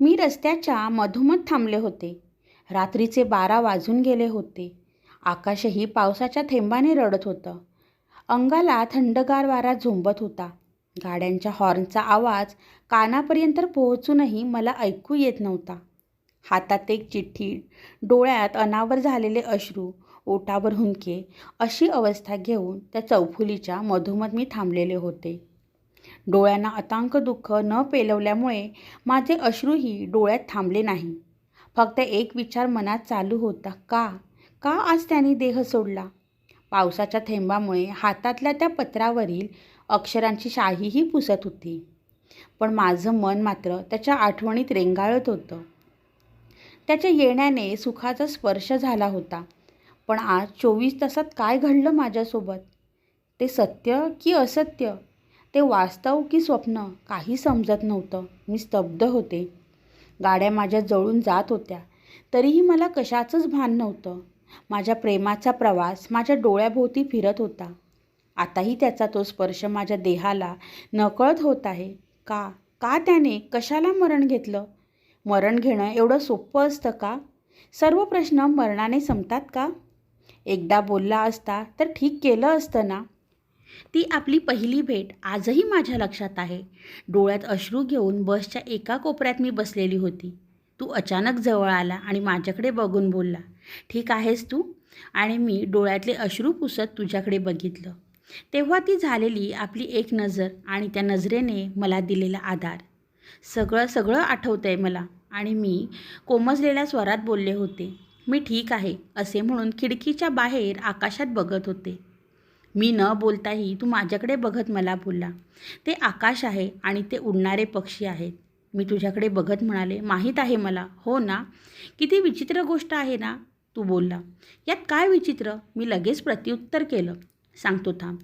मी रस्त्याच्या मधोमध थांबले होते. रात्रीचे बारा वाजून गेले होते. आकाशही पावसाच्या थेंबाने रडत होतं. अंगाला थंडगार वारा झोंबत होता. गाड्यांच्या हॉर्नचा आवाज कानापर्यंत पोहोचूनही मला ऐकू येत नव्हता. हातात एक चिठ्ठी डोळ्यात अनावर झालेले अश्रू ओटावर हुंके अशी अवस्था घेऊन त्या चौफुलीच्या मधोमध मी थांबलेले होते. डोळ्यांना अतांक दुःख न पेलवल्यामुळे माझे अश्रूही डोळ्यात थांबले नाही. फक्त एक विचार मनात चालू होता का? का आज त्याने देह सोडला? पावसाच्या थेंबामुळे हातातल्या त्या पत्रावरील अक्षरांची शाहीही पुसत होती. पण माझं मन मात्र त्याच्या आठवणीत रेंगाळत होतं. त्याच्या येण्याने सुखाचा स्पर्श झाला होता. पण आज चोवीस तासात काय घडलं माझ्यासोबत? ते सत्य की असत्य? ते वास्तव की स्वप्न काही समजत नव्हतं. मी स्तब्ध होते. गाड्या माझ्या जवळून जात होत्या. तरीही मला कशाचंच भान नव्हतं. माझ्या प्रेमाचा प्रवास माझ्या डोळ्याभोवती फिरत होता. आताही त्याचा तो स्पर्श माझ्या देहाला नकळत होत आहे. का? का त्याने कशाला मरण घेतलं? मरण घेणं एवढं सोपं असतं का? सर्व प्रश्न मरणाने संपतात का? एकदा बोलला असता तर ठीक केलं असतं ना? ती आपली पहिली भेट आजही माझ्या लक्षात आहे. डोळ्यात अश्रू घेऊन बसच्या एका कोपऱ्यात मी बसलेली होती. तू अचानक जवळ आला आणि माझ्याकडे बघून बोलला ठीक आहेस तू? आणि मी डोळ्यातले अश्रू पुसत तुझ्याकडे बघितलं. तेव्हा ती झालेली आपली एक नजर आणि त्या नजरेने मला दिलेला आधार. सगळं सगळं आठवतं आहे मला आणि मी कोमजलेल्या स्वरात बोलले होते मी ठीक आहे असे म्हणून खिडकीच्या बाहेर आकाशात बघत होते. मी न बोलताही तू माझ्याकडे बघत मला बोलला. ते आकाश आहे आणि ते उडणारे पक्षी आहेत. मी तुझ्याकडे बघत म्हणाले माहीत आहे मला. हो ना? किती विचित्र गोष्ट आहे ना? तू बोलला. यात काय विचित्र? मी लगेच प्रत्युत्तर केलं. सांगतो थांब.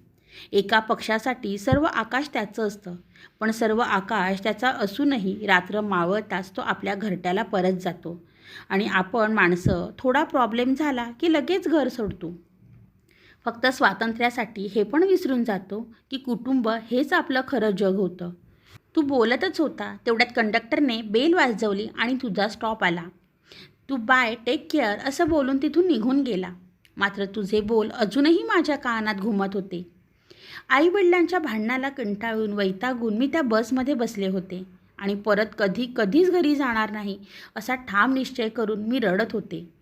एका पक्षासाठी सर्व आकाश त्याचं असतं. पण सर्व आकाश त्याचा असूनही रात्र मावळताच तो आपल्या घरट्याला परत जातो. आणि आपण माणसं थोडा प्रॉब्लेम झाला की लगेच घर सोडतो. फक्त स्वातंत्र्यासाठी हे पण विसरून जातो की कुटुंब हेच आपलं खरं जग होतं. तू बोलतच होता तेवढ्यात कंडक्टरने बेल वाजवली आणि तुझा स्टॉप आला. तू बाय टेक केअर असं बोलून तिथून निघून गेला. मात्र तुझे बोल अजूनही माझ्या कानात घुमत होते. आईवडिलांच्या भांडणाला कंटाळून वैतागून मी त्या बसमध्ये बसले होते. आणि परत कधी कधीच घरी जाणार नाही असा ठाम निश्चय करून मी रडत होते.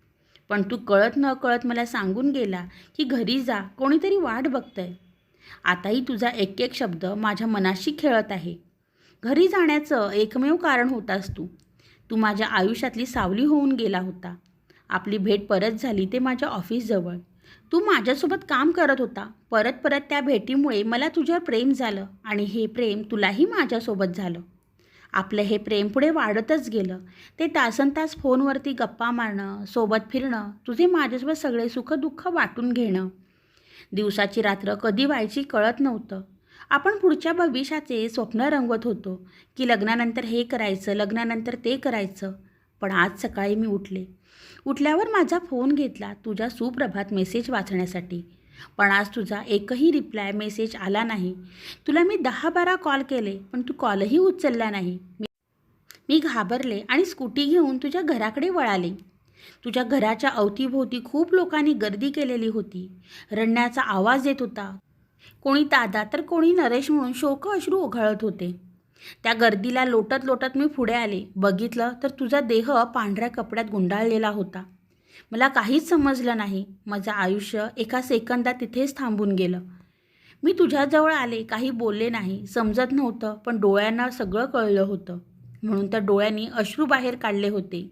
पण तू कळत न कळत मला सांगून गेला की घरी जा कोणीतरी वाट बघतंय. आताही तुझा एक एक शब्द माझ्या मनाशी खेळत आहे. घरी जाण्याचं एकमेव कारण होतास तू. तू माझ्या आयुष्यातली सावली होऊन गेला होता. आपली भेट परत झाली ते माझ्या ऑफिसजवळ तू माझ्यासोबत काम करत होता. परत परत त्या भेटीमुळे मला तुझ्यावर प्रेम झालं आणि हे प्रेम तुलाही माझ्यासोबत झालं. आपलं हे प्रेम पुढे वाढतच गेलं. ते तासन तास फोनवरती गप्पा मारणं सोबत फिरणं तुझे माझ्यासोबत सगळे सुखदुःख वाटून घेणं. दिवसाची रात्र कधी व्हायची कळत नव्हतं. आपण पुढच्या भविष्याचे स्वप्न रंगवत होतो की लग्नानंतर हे करायचं लग्नानंतर ते करायचं. पण आज सकाळी मी उठले. उठल्यावर माझा फोन घेतला तुझा सुप्रभात मेसेज वाचण्यासाठी. पण आज तुझा एकही रिप्लाय मेसेज आला नाही. तुला मी दहा बारा कॉल केले पण तू कॉलही उचलला नाही. मी घाबरले आणि स्कूटी घेऊन तुझ्या घराकडे वळाले. तुझ्या घराच्या अवतीभोवती खूप लोकांनी गर्दी केलेली होती. रडण्याचा आवाज येत होता. कोणी दादा तर कोणी नरेश म्हणून शोक अश्रू ओघळत होते. त्या गर्दीला लोटत लोटत मी पुढे आले. बघितलं तर तुझा देह पांढऱ्या कपड्यात गुंडाळलेला होता. मला काहीच समजलं नाही. माझं आयुष्य एका सेकंदात तिथेच थांबून गेलं. मी तुझ्याजवळ आले काही बोलले नाही समजत नव्हतं पण डोळ्यांना सगळं कळलं होतं. म्हणून त्या डोळ्यांनी अश्रू बाहेर काढले होते.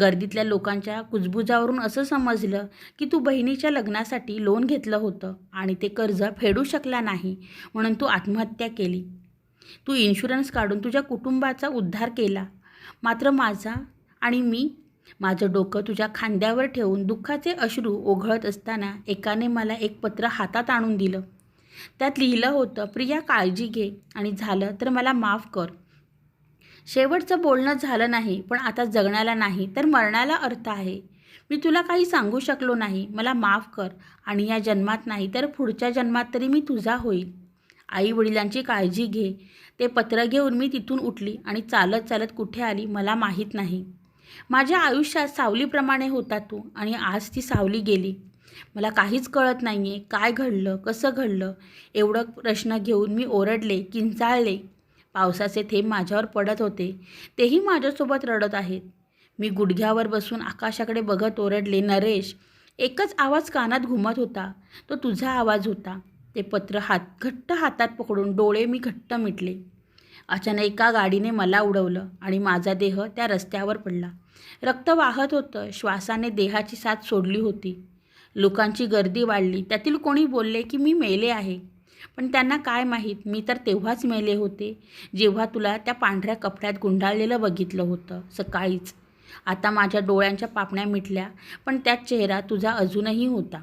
गर्दीतल्या लोकांच्या कुजबुजावरून असं समजलं की तू बहिणीच्या लग्नासाठी लोन घेतलं होतं आणि ते कर्ज फेडू शकला नाही म्हणून तू आत्महत्या केली. तू इन्शुरन्स काढून तुझ्या कुटुंबाचा उद्धार केला. मात्र माझा आणि मी माझं डोकं तुझ्या खांद्यावर ठेवून दुःखाचे अश्रू ओघळत असताना एकाने मला एक पत्र हातात आणून दिलं. त्यात लिहिलं होतं प्रिया काळजी घे आणि झालं तर मला माफ कर. शेवटचं बोलणं झालं नाही पण आता जगण्याला नाही तर मरणाला अर्थ आहे. मी तुला काही सांगू शकलो नाही मला माफ कर. आणि या जन्मात नाही तर पुढच्या जन्मात तरी मी तुझा होईल. आई वडिलांची काळजी घे. ते पत्र घेऊन मी तिथून उठली आणि चालत चालत कुठे आली मला माहीत नाही. माझ्या आयुष्यात सावलीप्रमाणे होता तू आणि आज ती सावली गेली. मला काहीच कळत नाही आहे काय घडलं कसं घडलं. एवढं प्रश्न घेऊन मी ओरडले किंचाळले. पावसाचे थेंब माझ्यावर पडत होते. तेही माझ्यासोबत रडत आहेत. मी गुडघ्यावर बसून आकाशाकडे बघत ओरडले नरेश एकच आवाज कानात घुमत होता. तो तुझा आवाज होता. ते पत्र हात घट्ट हातात पकडून डोळे मी घट्ट मिटले. अचानक एका गाडीने मला उडवलं आणि माझा देह त्या रस्त्यावर पडला. रक्त वाहत होतं. श्वासाने देहाची साथ सोडली होती. लोकांची गर्दी वाढली. त्यातील कोणी बोलले की मी मेले आहे. पण त्यांना काय माहीत? मी तर तेव्हाच मेले होते जेव्हा तुला त्या पांढऱ्या कपड्यात गुंडाळलेलं बघितलं होतं. सकाळीच. आता माझ्या डोळ्यांच्या पापण्या मिटल्या पण त्यात चेहरा तुझा अजूनही होता.